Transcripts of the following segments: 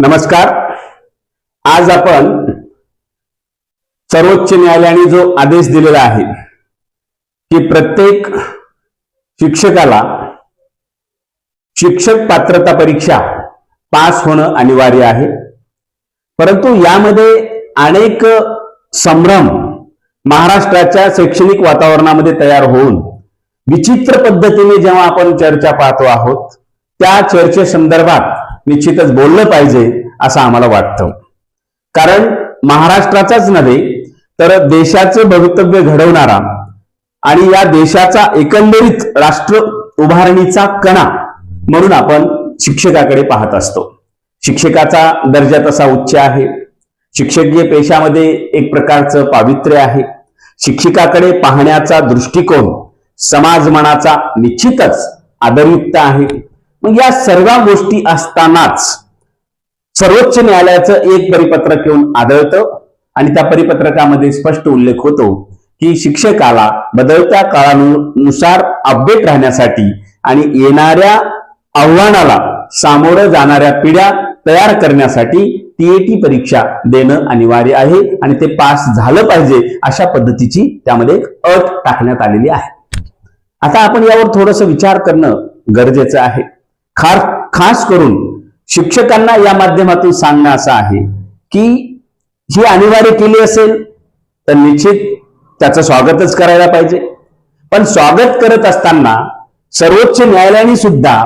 नमस्कार. आज आपण सर्वोच्च न्यायालयाने जो आदेश दिलेला आहे की प्रत्येक शिक्षकाला शिक्षक पात्रता परीक्षा पास होणं अनिवार्य आहे. परंतु यामध्ये अनेक संभ्रम महाराष्ट्राच्या शैक्षणिक वातावरणामध्ये तयार होऊन विचित्र पद्धतीने जेव्हा आपण चर्चा पाहतो आहोत त्या चर्चेसंदर्भात निश्चितच बोललं पाहिजे असं आम्हाला वाटतं. कारण महाराष्ट्राचाच नव्हे तर देशाचं भवितव्य घडवणारा आणि या देशाचा एकंदरीत राष्ट्र उभारणीचा कणा म्हणून आपण शिक्षकाकडे पाहत असतो. शिक्षकाचा दर्जा तसा उच्च आहे. शिक्षकीय पेशामध्ये एक प्रकारचं पावित्र्य आहे. शिक्षकाकडे पाहण्याचा दृष्टिकोन समाज मनाचा निश्चितच आदरयुक्त आहे. मग या सर्व गोष्टी असतानाच सर्वोच्च न्यायालयाचं एक परिपत्रक येऊन आदळतं आणि त्या परिपत्रकामध्ये स्पष्ट उल्लेख होतो की शिक्षकाला बदलत्या काळानुसार अपडेट राहण्यासाठी आणि येणाऱ्या आव्हानाला सामोरं जाणाऱ्या पिढ्या तयार करण्यासाठी टीएटी परीक्षा देणं अनिवार्य आहे आणि ते पास झालं पाहिजे अशा पद्धतीची त्यामध्ये एक अट टाकण्यात आलेली आहे. आता आपण यावर थोडस विचार करणं गरजेचं आहे. खास खास करून शिक्षकांना या माध्यमातून सांगणं असं आहे की ही अनिवार्य केली असेल तर निश्चित त्याचं स्वागतच करायला पाहिजे. पण स्वागत करत असताना सर्वोच्च न्यायालयाने सुद्धा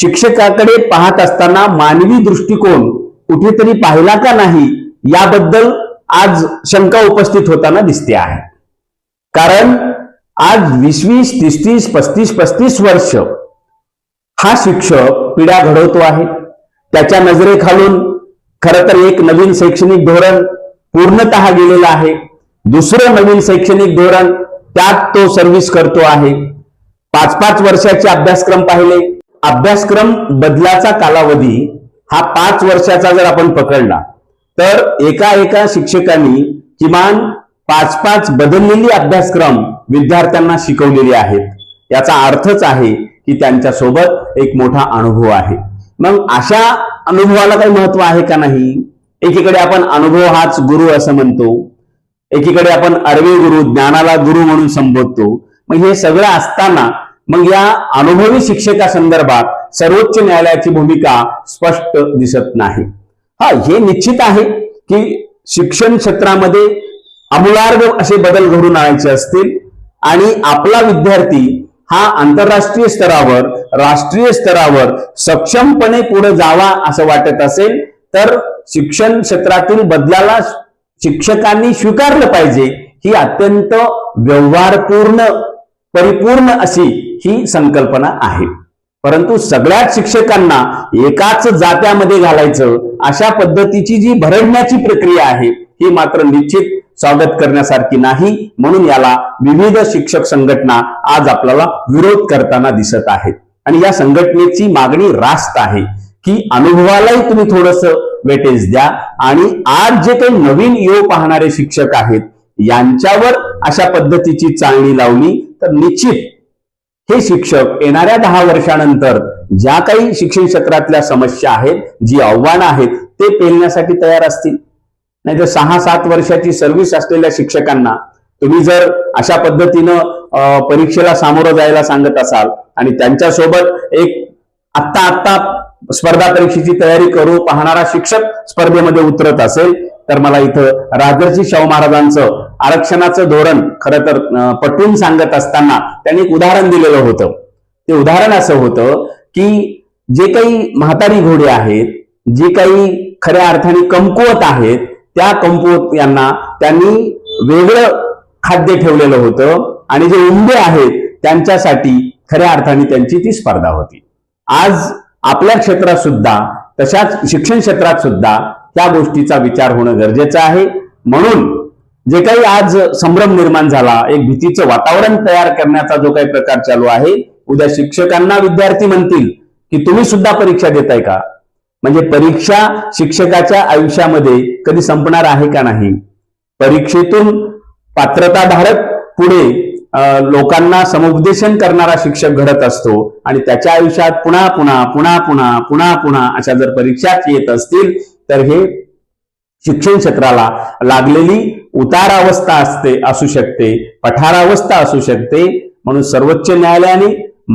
शिक्षकाकडे पाहत असताना मानवी दृष्टिकोन कुठेतरी पाहिला का नाही याबद्दल आज शंका उपस्थित होताना दिसते आहे. कारण आज वीस वीस तीस तीस पस्तीस पस्तीस वर्ष हा शिक्षक पिढ्या घडवतो आहे. त्याच्या नजरेखालून खरं तर एक नवीन शैक्षणिक धोरण पूर्णतः गेलेलं आहे. दुसरं नवीन शैक्षणिक धोरण त्यात तो सर्व्हिस करतो आहे. पाच पाच वर्षाचे अभ्यासक्रम पाहिले. अभ्यासक्रम बदलाचा कालावधी हा पाच वर्षाचा जर आपण पकडला तर एका एका शिक्षकांनी किमान पाच पाच बदललेली अभ्यासक्रम विद्यार्थ्यांना शिकवलेले आहेत. याचा अर्थच आहे की त्यांच्यासोबत एक मोठा अनुभव आहे. मग अशा अनुभवाला काही महत्त्व आहे का नाही? एकीकडे आपण अनुभव हाच गुरु असं म्हणतो. एकीकडे आपण अरवे गुरु ज्ञानाला गुरु म्हणून संबोधतो. मग हे सगळं असताना मग या अनुभवी शिक्षकासंदर्भात सर्वोच्च न्यायालयाची भूमिका स्पष्ट दिसत नाही. हा हे निश्चित आहे की शिक्षण क्षेत्रामध्ये अमूलार्ग असे बदल घडून आणायचे असतील आणि आपला विद्यार्थी हा आंतरराष्ट्रीय स्तरावर राष्ट्रीय स्तरावर सक्षमपणे पुढे जावा असं वाटत असेल तर शिक्षण क्षेत्रातील बदलाला शिक्षकांनी स्वीकारलं पाहिजे ही अत्यंत व्यवहारपूर्ण परिपूर्ण अशी ही संकल्पना आहे. परंतु सगळ्याच शिक्षकांना एकाच जात्यामध्ये घालायचं अशा पद्धतीची जी भरडण्याची प्रक्रिया आहे ही मात्र निश्चित स्वागत करण्यासारखी नाही. म्हणून याला विविध शिक्षक संघटना आज आपल्याला विरोध करताना दिसत आहेत. आणि या संघटनेची मागणी रास्त आहे की अनुभवालाही तुम्ही थोडस वेटेज द्या. आणि आज जे काही नवीन येऊ पाहणारे शिक्षक आहेत यांच्यावर अशा पद्धतीची चालणी लावली तर निश्चित हे शिक्षक येणाऱ्या दहा वर्षानंतर ज्या काही शिक्षण क्षेत्रातल्या समस्या आहेत जी आव्हानं आहेत ते पेलण्यासाठी तयार असतील. नाही तर सहा सात वर्षाची सर्व्हिस असलेल्या शिक्षकांना तुम्ही जर अशा पद्धतीनं परीक्षेला सामोरं जायला सांगत असाल आणि त्यांच्यासोबत एक आत्ता आत्ता स्पर्धा परीक्षेची तयारी करू पाहणारा शिक्षक स्पर्धेमध्ये उतरत असेल तर मला इथं राजर्षी शाहू महाराजांचं आरक्षणाचं धोरण खरं तर पटवून सांगत असताना त्यांनी एक उदाहरण दिलेलं होतं. ते उदाहरण असं होतं की जे काही म्हातारी घोडे आहेत जे काही खऱ्या अर्थाने कमकुवत आहेत त्या कमकुवत यांना त्यांनी वेगळं खाद्य ठेवलेलं होतं आणि जे उंबे आहेत त्यांच्यासाठी खऱ्या अर्थाने त्यांची ती स्पर्धा होती. आज आपल्या क्षेत्रात सुद्धा तशाच शिक्षण क्षेत्रात सुद्धा त्या गोष्टीचा विचार होणं गरजेचं आहे. म्हणून जे काही आज संभ्रम निर्माण झाला एक भीतीचं वातावरण तयार करण्याचा जो काही प्रकार चालू आहे उद्या शिक्षकांना विद्यार्थी म्हणतील की तुम्ही सुद्धा परीक्षा देताय का? म्हणजे परीक्षा शिक्षकाच्या आयुष्यामध्ये कधी संपणार आहे का नाही? परीक्षेतून पात्रताधारक पुढे लोकांना समुपदेशन करणारा शिक्षक घडत असतो आणि त्याच्या आयुष्यात पुन्हा पुन्हा पुन्हा पुन्हा पुन्हा पुन्हा अशा जर परीक्षाच येत असतील तर हे शिक्षण क्षेत्राला लागलेली उतारावस्था असते असू शकते पठारावस्था असू शकते. म्हणून सर्वोच्च न्यायालयाने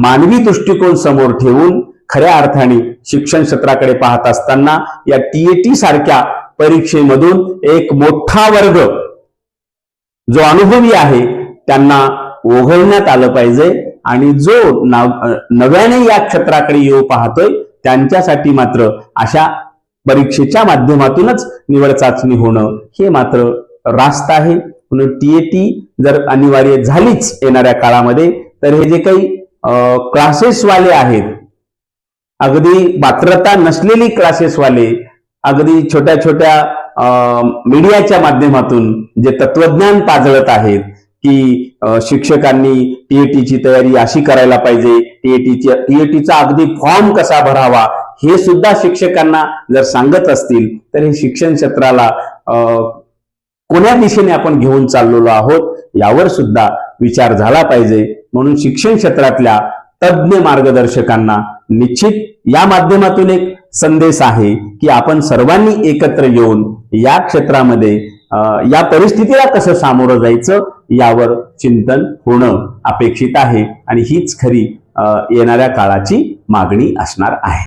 मानवी दृष्टिकोन समोर ठेवून खऱ्या अर्थाने शिक्षण क्षेत्राकडे पाहत असताना या टीएटी सारख्या परीक्षेमधून एक मोठा वर्ग जो अनुभवी आहे त्यांना ओघळण्यात आलं पाहिजे आणि जो नाव- नव्याने या क्षेत्राकडे येऊ पाहतोय त्यांच्यासाठी मात्र अशा परीक्षेच्या माध्यमातूनच निवड चाचणी होणं हे मात्र रास्त आहे. म्हणून टीएटी जर अनिवार्य झालीच येणाऱ्या काळामध्ये तर हे जे काही क्लासेसवाले आहेत अगदी पात्रता नसलेली क्लासेसवाले अगदी छोट्या छोट्या मीडियाच्या माध्यमातून जे तत्वज्ञान पाजळत आहेत की शिक्षकांनी टीएटीची तयारी अशी करायला पाहिजे टीएटीची टीएटीचा अगदी फॉर्म कसा भरावा हे सुद्धा शिक्षकांना जर सांगत असतील तर हे शिक्षण क्षेत्राला कोण्या दिशेने आपण घेऊन चाललेलो आहोत यावर सुद्धा विचार झाला पाहिजे. म्हणून शिक्षण क्षेत्रातल्या तज्ज्ञ मार्गदर्शकांना निश्चित या माध्यमातून एक संदेश आहे की आपण सर्वांनी एकत्र येऊन या क्षेत्रामध्ये या परिस्थितीला कसं सामोरं जायचं यावर चिंतन होणं अपेक्षित आहे आणि हीच खरी अं, येणाऱ्या काळाची मागणी असणार आहे.